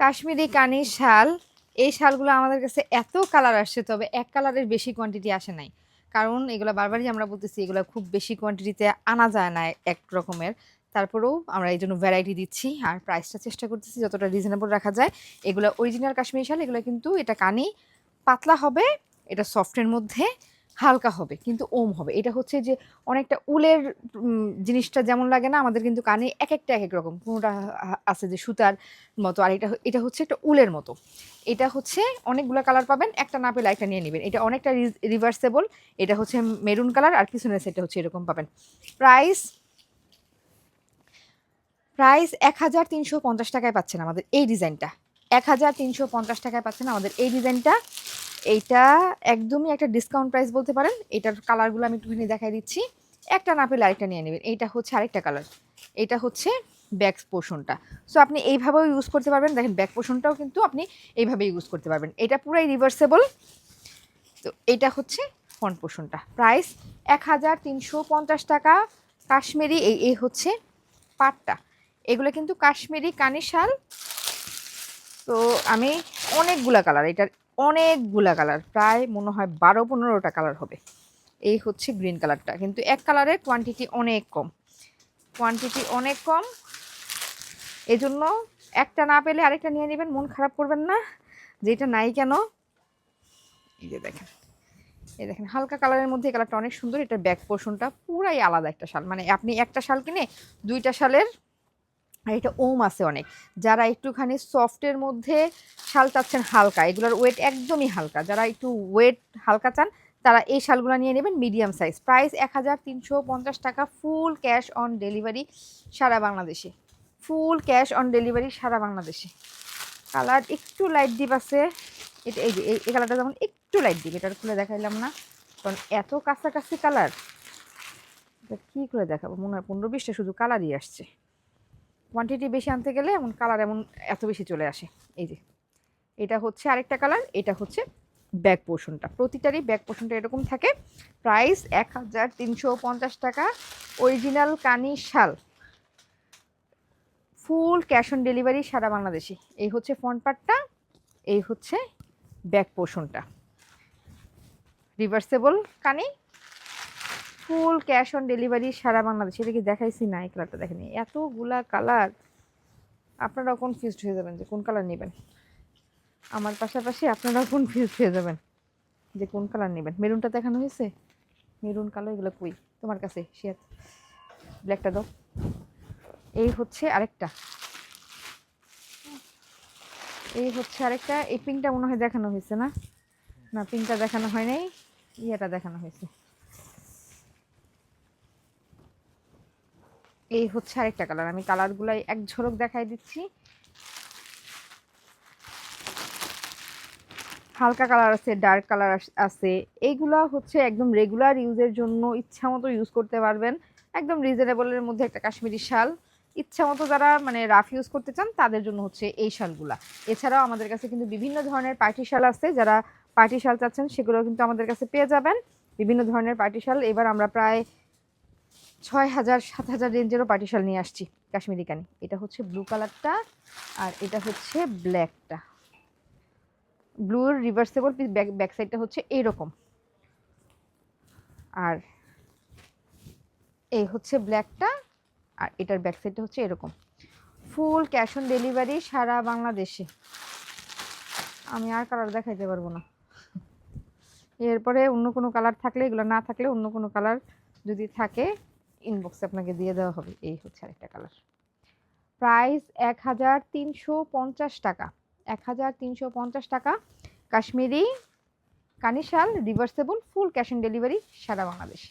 কাশ্মীরি কানি শাল, এই শালগুলো আমাদের কাছে এত কালার আসছে তবে এক কালারের বেশি কোয়ান্টিটি আসে নাই। কারণ এগুলো বারবারই আমরা বলতেছি, এগুলো খুব বেশি কোয়ান্টিটিতে আনা যায় না এক রকমের। তারপরেও আমরা এই জন্য ভ্যারাইটি দিচ্ছি, আর প্রাইসটা চেষ্টা করতেছি যতটা রিজনেবল রাখা যায়। এগুলো অরিজিনাল কাশ্মীরি শাল, এগুলো কিন্তু এটা কানি পাতলা হবে, এটা সফটের মধ্যে। হালকা হবে, কিন্তু ওম হবে। এটা হচ্ছে যে অনেকটা উলের জিনিসটা যেমন লাগে না, আমাদের কিন্তু কানে এক একটা এক এক রকম। কোনোটা আছে যে সুতার মতো, আর এটা এটা হচ্ছে একটা উলের মতো। এটা হচ্ছে অনেকগুলো কালার পাবেন, একটা না পেলে একটা নিয়ে নেবেন। এটা অনেকটা রিভার্সেবল এটা হচ্ছে মেরুন কালার, আর পিছনের সেটটা হচ্ছে এরকম পাবেন। প্রাইস প্রাইস এক হাজার তিনশো পঞ্চাশ টাকায় পাচ্ছেন আমাদের এই ডিজাইনটা। এক হাজার তিনশো পঞ্চাশ টাকায় পাচ্ছেন আমাদের এই ডিজাইনটা। এইটা একদমই একটা ডিসকাউন্ট প্রাইস বলতে পারেন। এটার কালারগুলো আমি একটুখানি দেখাই দিচ্ছি। একটা না পেলে আরেকটা নিয়ে নেবেন। এইটা হচ্ছে আরেকটা কালার এটা হচ্ছে ব্যাক পোর্শনটা সো আপনি এইভাবেও ইউজ করতে পারবেন। দেখেন ব্যাক পোর্শনটাও কিন্তু আপনি এইভাবে ইউজ করতে পারবেন। এটা পুরাই রিভার্সেবল তো, এটা হচ্ছে ফ্রন্ট পোর্শনটা প্রাইস এক হাজার তিনশো পঞ্চাশ টাকা। কাশ্মীরি, এই এই হচ্ছে পাটটা। এগুলো কিন্তু কাশ্মীরি কানিশাল তো, আমি অনেকগুলা কালার এটার অনেকগুলা কালার প্রায় মনে হয় বারো পনেরোটা কালার হবে। এই হচ্ছে গ্রিন কালারটা কিন্তু এক কালারের কোয়ান্টিটি অনেক কম। কোয়ান্টিটি অনেক কম। এজন্য একটা না পেলে আরেকটা নিয়ে নেবেন, মন খারাপ করবেন না। যেটা নাই কেন? এই যে দেখেন। এই দেখেন, হালকা কালারের মধ্যে কালারটা অনেক সুন্দর। এটার ব্যাক পোর্শনটা পুরাই আলাদা একটা শাল। মানে আপনি একটা শাল কিনে দুইটা শালের আর এটা ওম আছে অনেক। যারা একটুখানি সফটের মধ্যে শাল চাচ্ছেন হালকা, এগুলোর ওয়েট একদমই হালকা। যারা একটু ওয়েট হালকা চান, তারা এই শালগুলো নিয়ে নেবেন মিডিয়াম সাইজ প্রাইস এক হাজার তিনশো পঞ্চাশ টাকা ফুল ক্যাশ অন ডেলিভারি সারা বাংলাদেশে। ফুল ক্যাশ অন ডেলিভারি সারা বাংলাদেশে। কালার একটু লাইট ডিপ আছে। এটা এই যে, এই কালারটা যেমন একটু লাইট ডিপ এটা খুলে দেখাইলাম না। কারণ এত কাছাকাছি কালার কী করে দেখাবো? মনে হয় পনেরো বিশটা শুধু কালারই আসছে। কোয়ান্টিটি বেশি আনতে গেলে এমন কালার এমন এত বেশি চলে আসে। এই যে, এটা হচ্ছে আরেকটা কালার এটা হচ্ছে ব্যাক পোর্শনটা প্রতিটারই ব্যাক পোর্শনটা এরকম থাকে। প্রাইস এক হাজার তিনশো পঞ্চাশ টাকা। অরিজিনাল কানি শাল। ফুল ক্যাশ অন ডেলিভারি সারা বাংলাদেশে। এই হচ্ছে ফ্রন্ট পার্টটা এই হচ্ছে ব্যাক পোর্শনটা reversible Kani. Full cash on delivery সারা বাংলাদেশে। এটা কি দেখাইছি না? এই কালারটা দেখেনি। এতগুলা কালার আপনারাও কনফিউজড হয়ে যাবেন যে কোন কালার নেবেন। আমার পাশাপাশি আপনারাও কনফিউজ হয়ে যাবেন যে কোন কালার নেবেন। মেরুনটা দেখানো হয়েছে? মেরুন কালো, এগুলো কই? তোমার কাছে সে ব্ল্যাকটা দাও। এই হচ্ছে আরেকটা। এই হচ্ছে আরেকটা। এই পিঙ্কটা মনে হয় দেখানো হয়েছে না? না পিঙ্কটা দেখানো হয় নাই। ইয়েটা দেখানো হয়েছে। এই হচ্ছে আরেকটা কালার আমি কালারগুলাই এক ঝলক দেখাই দিচ্ছি। হালকা কালার আছে ডার্ক কালার আছে। এইগুলা হচ্ছে একদম রেগুলার ইউজের জন্য ইচ্ছা মতো ইউজ করতে পারবেন। একদম রিজনেবলের মধ্যে একটা কাশ্মীরি শাল। ইচ্ছা মতো যারা মানে রাফ ইউজ করতে চান, তাদের জন্য হচ্ছে এই শালগুলা। এছাড়াও আমাদের কাছে কিন্তু বিভিন্ন ধরনের পার্টি শাল আছে। যারা পার্টি শাল চাচ্ছেন সেগুলো কিন্তু আমাদের কাছে পেয়ে যাবেন। বিভিন্ন ধরনের পার্টি শাল। এবার আমরা প্রায় ছয় হাজার, সাত হাজার রেঞ্জেরও পার্টিশাল নিয়ে আসছি কাশ্মীরি কানি। এটা হচ্ছে ব্লু কালারটা আর এটা হচ্ছে ব্ল্যাকটা ব্লুর রিভার্সেবল ব্যাক ব্যাক সাইডটা হচ্ছে এইরকম। আর এই হচ্ছে ব্ল্যাকটা আর এটার ব্যাক সাইডটা হচ্ছে এরকম। ফুল ক্যাশ অন ডেলিভারি সারা বাংলাদেশে। আমি আর কালার দেখাইতে পারব না। এরপরে অন্য কোনো কালার থাকলে, এগুলো না থাকলে অন্য কোনো কালার যদি থাকে ইনবক্সে আপনাকে দিয়ে দেওয়া হবে, এই হচ্ছে আরেকটা কালার প্রাইস এক হাজার তিনশো পঞ্চাশ টাকা। এক হাজার তিনশো পঞ্চাশ টাকা, Kashmiri, কানিশাল reversible full cash on delivery Sara Bangladesh.